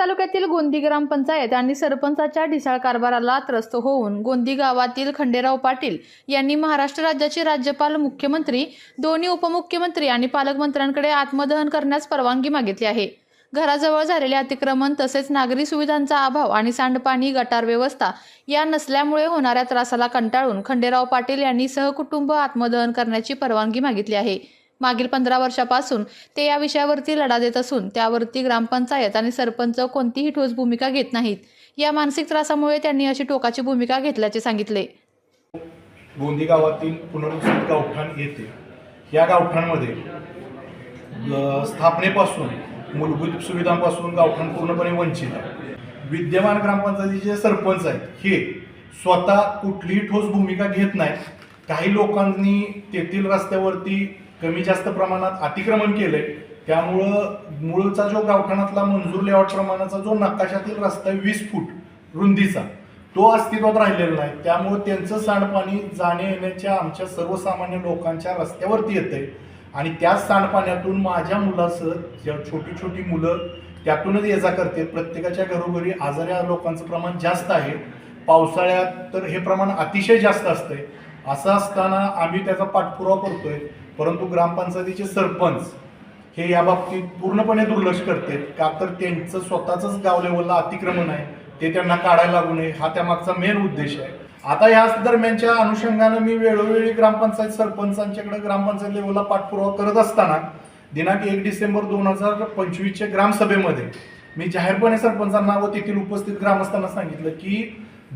तालुक्यातील गोंदी ग्रामपंचायत आणि सरपंचाच्या ढिसाळ कारभाराला त्रस्त होऊन गोंदी गावातील खंडेराव पाटील यांनी महाराष्ट्र राज्याचे राज्यपाल मुख्यमंत्री दोन्ही उपमुख्यमंत्री आणि पालकमंत्र्यांकडे आत्मदहन करण्यास परवानगी मागितली आहे. घराजवळ झालेले अतिक्रमण तसेच नागरी सुविधांचा अभाव आणि सांडपाणी गटार व्यवस्था या नसल्यामुळे होणाऱ्या त्रासाला कंटाळून खंडेराव पाटील यांनी सहकुटुंब आत्मदहन करण्याची परवानगी मागितली आहे. मागील पंधरा वर्षापासून ते या विषयावरती लढा देत असून त्यावरती ग्रामपंचायत आणि सरपंच कोणतीही ठोस भूमिका घेत नाहीत. या मानसिक त्रासामुळे त्यांनी अशी टोकाची भूमिका घेतल्याचे सांगितले. गोंदी गावातील पुनर्वसित गावठाण येते या गावठाणमध्ये स्थापनेपासून मूलभूत सुविधांपासून गावठाण पूर्णपणे वंचित आहे. विद्यमान ग्रामपंचायतीचे सरपंच आहेत हे स्वतः कुठलीही ठोस भूमिका घेत नाहीत. काही लोकांनी तेथील रस्त्यावरती कमी जास्त प्रमाणात अतिक्रमण केलंय. त्यामुळं मूळचा जो गावठाणातला मंजूर लेआउट प्रमाणाचा जो नकाशातील रस्ता आहे वीस फूट रुंदीचा तो अस्तित्वात राहिलेला नाही. त्यामुळे त्यांचं सांडपाणी जाणे येण्याच्या आमच्या सर्वसामान्य लोकांच्या रस्त्यावरती येते आणि त्या सांडपाण्यातून माझ्या मुलासह ज्या छोटी छोटी मुलं त्यातूनच ये जा करते. प्रत्येकाच्या घरोघरी आजाऱ्या लोकांचं प्रमाण जास्त आहे. पावसाळ्यात तर हे प्रमाण अतिशय जास्त असतंय. असं असताना आम्ही त्याचा पाठपुरावा करतोय. परंतु ग्रामपंचायतीचे सरपंच हे या बाबतीत पूर्णपणे दुर्लक्ष करते का तर त्यांचं स्वतःच गाव लेवलला अतिक्रमण आहे. ते त्यांना काढायला लागू नये. हा त्यामागचा मेन उद्देश आहे. आता याच दरम्यानच्या अनुषंगानं मी वेळोवेळी ग्रामपंचायत सरपंचांच्याकडे ग्रामपंचायत लेवलला पाठपुरावा करत असताना दिनांक एक डिसेंबर दोन हजार पंचवीसच्या ग्रामसभेमध्ये मी जाहीरपणे सरपंचांना व तेथील उपस्थित ग्रामस्थांना सांगितलं की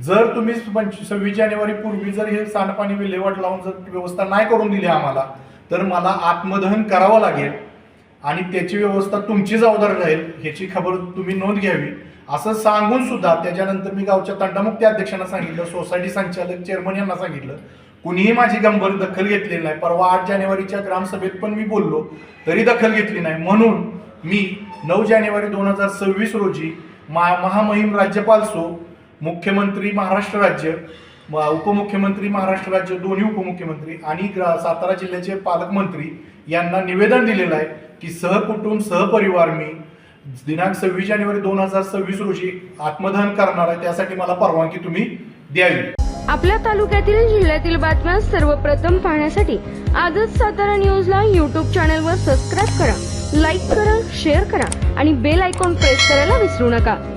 जर तुम्ही पंचवीस सव्वीस जानेवारी पूर्वी जर हे सांडपाणी विल्हेवाट लावून जर व्यवस्था नाही करून दिली आम्हाला तर मला आत्मदहन करावं लागेल आणि त्याची व्यवस्था तुमची जबाबदारी राहील ह्याची खबर तुम्ही नोंद घ्यावी. असं सांगून सुद्धा त्याच्यानंतर मी गावच्या तंटामुक्ती अध्यक्षांना सांगितलं सोसायटी संचालक चेअरमन यांना सांगितलं. कुणीही माझी गंभीर दखल घेतलेली नाही. परवा आठ जानेवारीच्या ग्रामसभेत पण मी बोललो तरी दखल घेतली नाही. म्हणून मी नऊ जानेवारी दोन हजार सव्वीस रोजी मा महामहिम राज्यपाल सो मुख्यमंत्री महाराष्ट्र राज्य उपमुख्यमंत्री महाराष्ट्र राज्य दोन्ही उपमुख्यमंत्री आणि सातारा जिल्ह्याचे पालकमंत्री यांना निवेदन दिलेलं आहे की सहकुटुंब सहपरिवार मी दिनांक सव्वीस जानेवारी दोन हजार सव्वीस रोजी आत्मदहन करणार आहे. त्यासाठी मला परवानगी तुम्ही द्यावी. आपल्या तालुक्यातील जिल्ह्यातील बातम्या सर्वप्रथम पाहण्यासाठी आजच सातारा न्यूजला यूट्यूब चॅनलवर सबस्क्राईब करा लाईक करा शेअर करा आणि बेल आयकॉन प्रेस करायला विसरू नका.